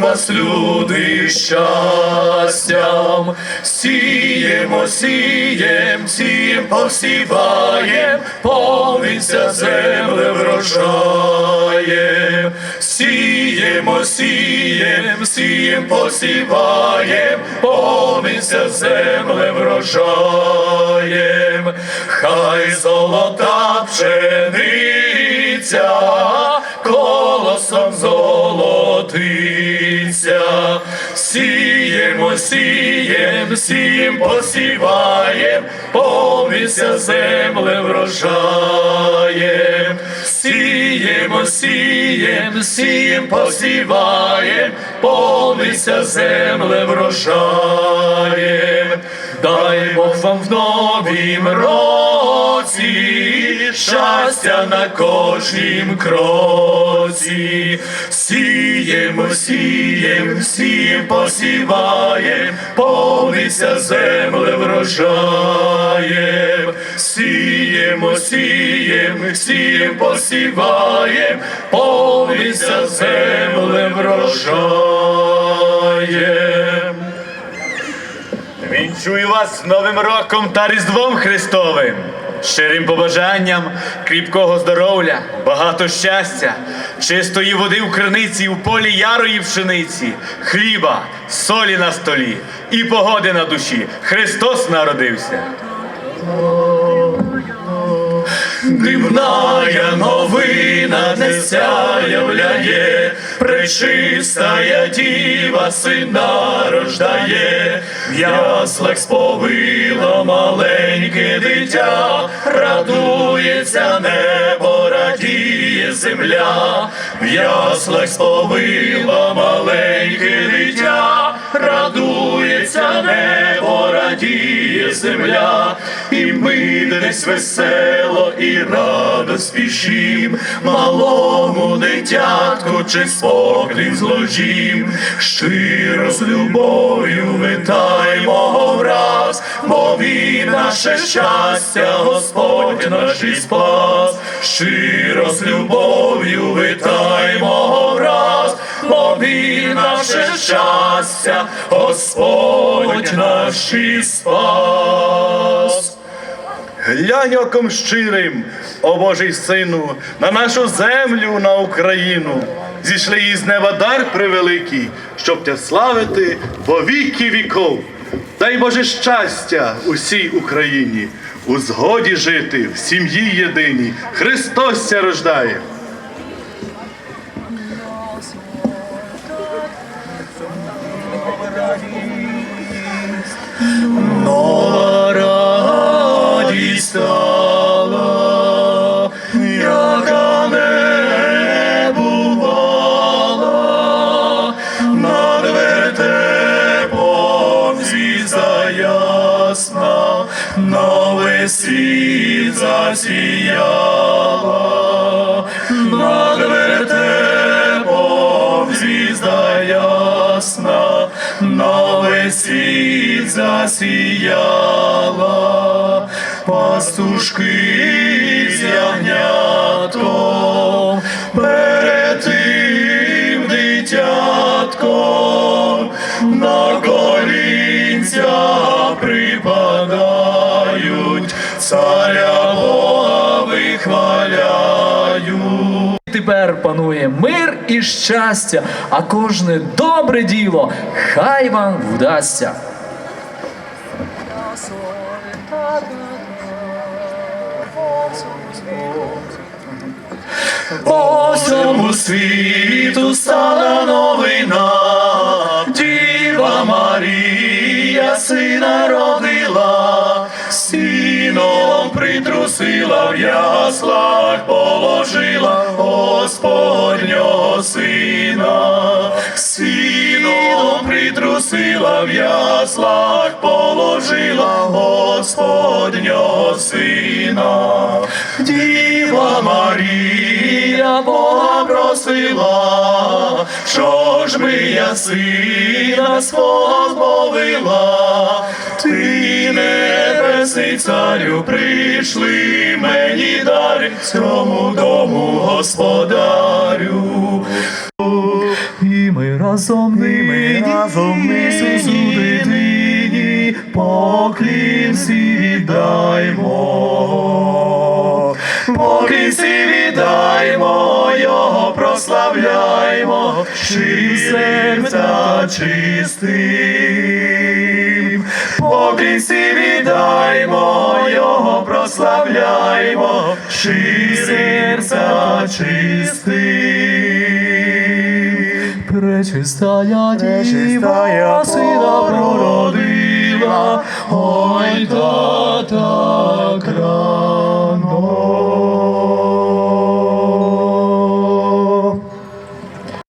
вас, люди, щастям, сіємо, сієм, сієм, посіваєм, повінця земле врожаєм, сіємо, сієм, сієм, посіваєм, повінця земле врожаєм, хай золота пшениця, колосом золотиться, сіємо, сієм, сієм, посіваєм, повіся земле врожаєм, сіємо, сієм, сієм, посіваєм, повіся земле врожаєм, дай Бог вам в новім році, щастя на кожнім кроці, сієм, сієм, посіваєм, повнися земле врожаєм, сієм, сієм, посіваєм, повнися земле врожаєм. Вінчую вас з Новим роком та Різдвом Христовим. Щирим побажанням, кріпкого здоров'я, багато щастя, чистої води в криниці, в полі ярої пшениці, хліба, солі на столі і погоди на душі. Христос народився. Дивная новина неся являє, пречистая діва сина рождає, в яслах сповила маленьке дитя, радується небо, радіє земля, в яслах сповила маленьке дитя, радується небо, радіє земля, і ми десь весело і радо спішим, малому дитятку чи споклін зложім, щиро з любов'ю витаймо враз, бо він наше щастя, Господь наш і спас, щиро з любов'ю витаймо враз, бо він наше щастя, Господь наш і спас. Глянь оком щирим, о Божий сину, на нашу землю, на Україну. Зійшли із неба дар превеликий, щоб тя славити во віки віков. Дай Боже щастя усій Україні, у згоді жити в сім'ї єдиній. Христос ся рождає. Нова світ засіяла, над вертепом звізда ясна, новий світ засіяла, пастушки з ягнятом, перед тим дитятком, Тепер панує мир і щастя, а кожне добре діло хай вам вдасться. По всьому світу стала новина, Діва Марія сина сіном притрусила в яслах, положила Господнього сина, сіном притрусила в яслах, положила Господнього сина, Діва Марія Бога просила, що ж ми я сина свого повела, ти небесний царю прийшли мені дари цьому дому господарю. І ми разом ними, разом нині, Ісусу дитині, поклін всі віддаймо. Поки всі віддаймо, його прославляймо, щирі серця чистим. Поки всі віддаймо, його прославляймо, щирі серця чистим. Пречистая Діва, сина прородила, ой, та та край.